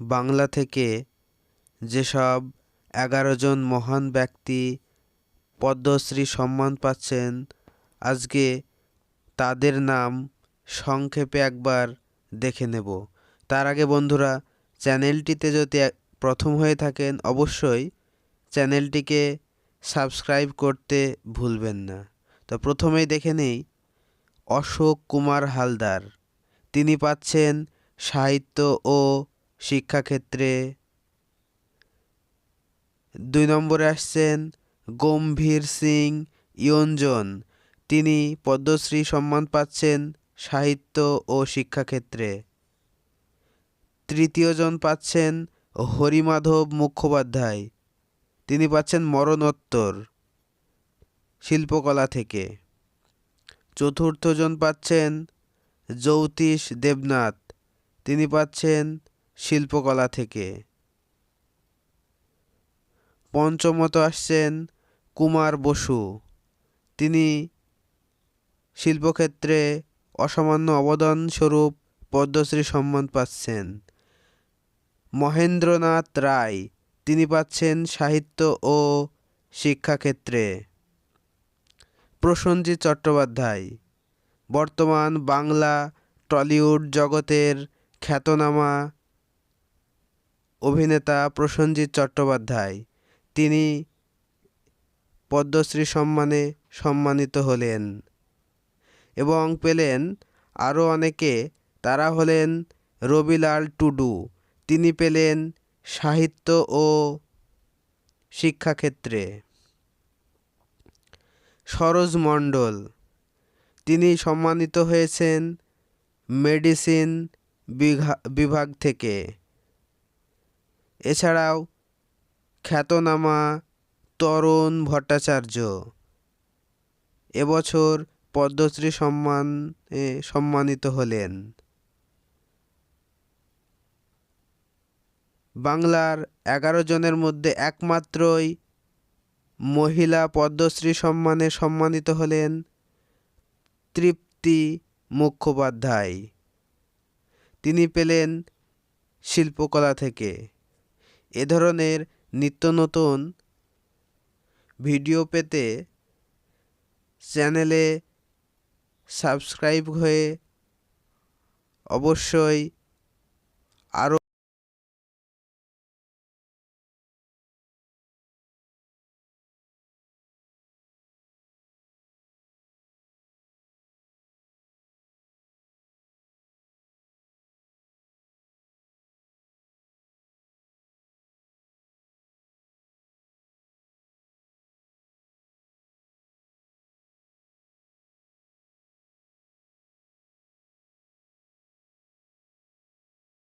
বাংলা থেকে যেসব এগারো জন মহান ব্যক্তি পদ্মশ্রী সম্মান পাচ্ছেন, আজকে তাদের নাম সংক্ষেপে একবার দেখে নেব। তার আগে বন্ধুরা, চ্যানেলটিতে যদি প্রথম হয়ে থাকেন, অবশ্যই চ্যানেলটিকে সাবস্ক্রাইব করতে ভুলবেন না। তো প্রথমেই দেখে নেই, অশোক কুমার হালদার। তিনি পাচ্ছেন সাহিত্য ও শিক্ষাক্ষেত্রে। দুই নম্বরে আসছেন গম্ভীর সিং ইয়ঞ্জন। তিনি পদ্মশ্রী সম্মান পাচ্ছেন সাহিত্য ও শিক্ষাক্ষেত্রে। তৃতীয়জন পাচ্ছেন হরিমাধব মুখোপাধ্যায়। তিনি পাচ্ছেন মরণোত্তর শিল্পকলা থেকে। চতুর্থজন পাচ্ছেন জ্যোতিষ দেবনাথ। তিনি পাচ্ছেন শিল্পকলা থেকে। পঞ্চমত আসছেন কুমার বসু। তিনি শিল্পক্ষেত্রে অসামান্য অবদান স্বরূপ পদ্মশ্রী সম্মান পাচ্ছেন। মহেন্দ্রনাথ রায়, তিনি পাচ্ছেন সাহিত্য ও শিক্ষাক্ষেত্রে। প্রসেনজিৎ চট্টোপাধ্যায়, বর্তমান বাংলা টলিউড জগতের খ্যাতনামা অভিনেতা প্রসেনজিৎ চট্টোপাধ্যায়। তিনি পদ্মশ্রী সম্মানে সম্মানিত হলেন এবং পেলেন আরও অনেকে। তারা হলেন রবিলাল টুডু। তিনি পেলেন সাহিত্য ও শিক্ষাক্ষেত্রে। সরোজ মণ্ডল। তিনি সম্মানিত হয়েছেন মেডিসিন বিভাগ থেকে। এছাড়াও খ্যাতনামা তরুণ ভট্টাচার্য। এবছর পদ্মশ্রী সম্মানে সম্মানিত হলেন। বাংলার এগারো জনের মধ্যে একমাত্রই মহিলা পদ্মশ্রী সম্মানে সম্মানিত হলেন তৃপ্তি মুখোপাধ্যায়। তিনি পেলেন শিল্পকলা থেকে। এ ধরনের নিত্য নতুন ভিডিও পেতে চ্যানেলে সাবস্ক্রাইব হয়ে অবশ্যই আরও